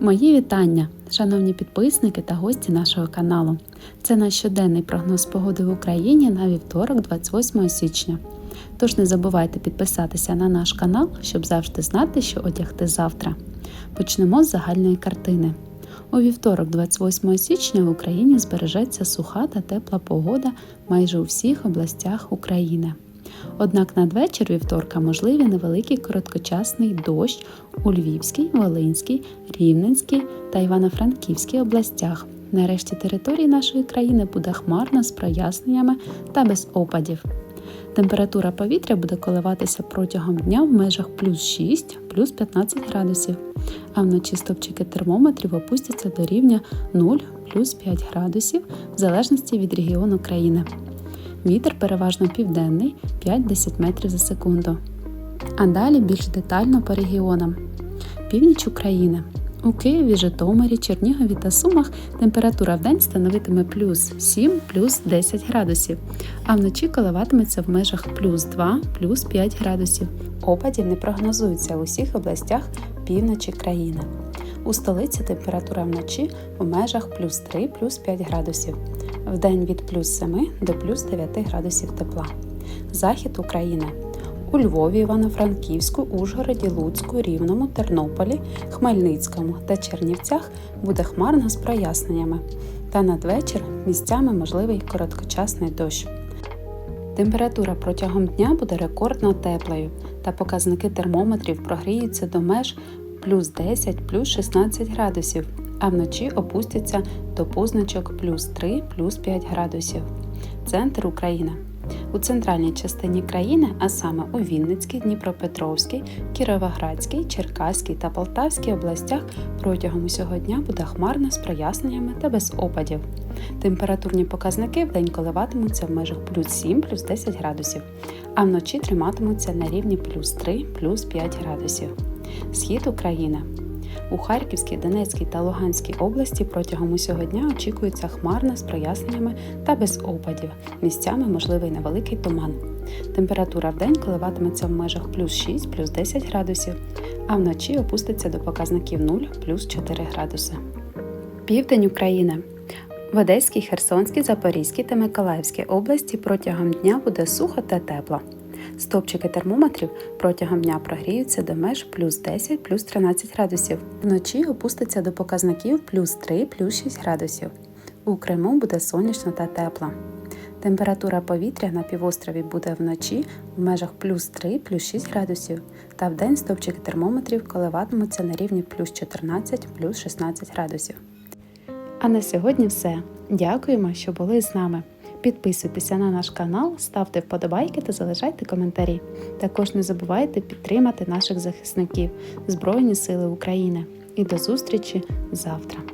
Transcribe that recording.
Мої вітання, шановні підписники та гості нашого каналу. Це наш щоденний прогноз погоди в Україні на вівторок, 28 січня. Тож не забувайте підписатися на наш канал, щоб завжди знати, що одягти завтра. Почнемо з загальної картини. У вівторок, 28 січня, в Україні збережеться суха та тепла погода майже у всіх областях України. Однак надвечір вівторка можливі невеликий короткочасний дощ у Львівській, Волинській, Рівненській та Івано-Франківській областях. Нарешті території нашої країни буде хмарно з проясненнями та без опадів. Температура повітря буде коливатися протягом дня в межах плюс 6, плюс 15 градусів, а вночі стопчики термометрів опустяться до рівня 0, плюс 5 градусів в залежності від регіону країни. Вітер переважно південний 5-10 метрів за секунду. А далі більш детально по регіонам. Північ України. У Києві, Житомирі, Чернігові та Сумах температура в день становитиме плюс 7 плюс 10 градусів, а вночі коливатиметься в межах плюс 2 плюс 5 градусів. Опадів не прогнозується в усіх областях півночі країни. У столиці температура вночі в межах плюс 3 плюс 5 градусів, вдень від плюс 7 до плюс 9 градусів тепла. Захід України у Львові, Івано-Франківську, Ужгороді, Луцьку, Рівному, Тернополі, Хмельницькому та Чернівцях буде хмарно з проясненнями. Та надвечір місцями можливий короткочасний дощ. Температура протягом дня буде рекордно теплою, та показники термометрів прогріються до меж плюс 10 плюс 16 градусів, а вночі опустяться до позначок плюс 3 плюс 5 градусів. Центр України. У центральній частині країни, а саме у Вінницькій, Дніпропетровській, Кіровоградській, Черкаській та Полтавській областях протягом усього дня буде хмарно з проясненнями та без опадів. Температурні показники в день коливатимуться в межах плюс 7 плюс 10 градусів, а вночі триматимуться на рівні плюс 3 плюс 5 градусів. Схід України. У Харківській, Донецькій та Луганській області протягом усього дня очікується хмарно з проясненнями та без опадів. Місцями можливий невеликий туман. Температура в день коливатиметься в межах плюс 6 плюс 10 градусів, а вночі опуститься до показників 0 плюс 4 градуси. Південь України. В Одеській, Херсонській, Запорізькій та Миколаївській області протягом дня буде сухо та тепло. Стопчики термометрів протягом дня прогріються до меж плюс 10 плюс 13 градусів. Вночі опуститься до показників плюс 3 плюс 6 градусів. У Криму буде сонячно та тепло. Температура повітря на півострові буде вночі в межах плюс 3 плюс 6 градусів, та вдень стопчики термометрів коливатимуться на рівні плюс 14 плюс 16 градусів. А на сьогодні все. Дякуємо, що були з нами. Підписуйтеся на наш канал, ставте вподобайки та залишайте коментарі. Також не забувайте підтримати наших захисників Збройні Сили України. І до зустрічі завтра!